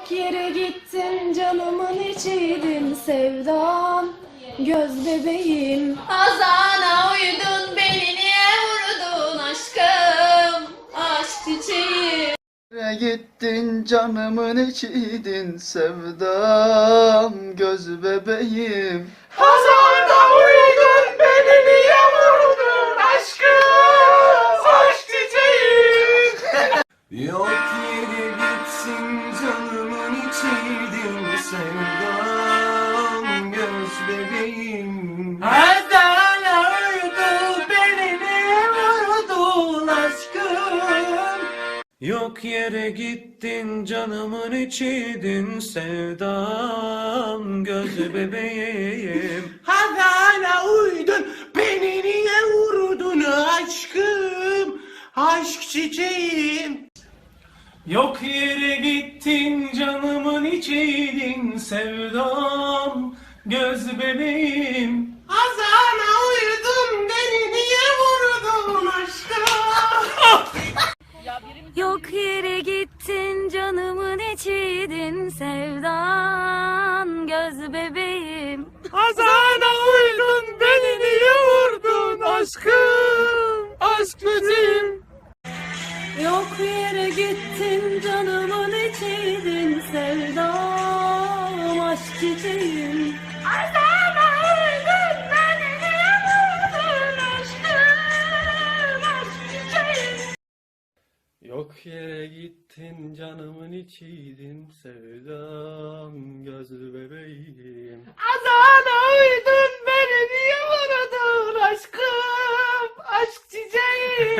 Yok yere gittin canımın içiydin sevdam Göz bebeğim. Hazana uydun beni niye vurdun aşkım? Aşk çiçeği. Nereye gittin canımın içiydin sevdam. Göz bebeğim. Hazarda bebeğim. Uyudun beni niye vurdun aşkım? Yok yere gittin canımın içiydin sevdam göz bebeğim. Hazana uydun beni niye vurdun aşkım? Aşk çiçeğim. Yok yere gittin canımın içiydin sevdam göz bebeğim Hazana uydun beni niye vurdun aşkım? Yok yere gittin canımın içiydin sevdam Göz bebeğim. Hazana uydun beni niye vurdun aşkım? Aşk çiçeğim Yok yere gittin canımın içiydin sevdam Aşk çiçeğim Yok yere gittin canımın içiydin sevdam göz bebeğim. Azana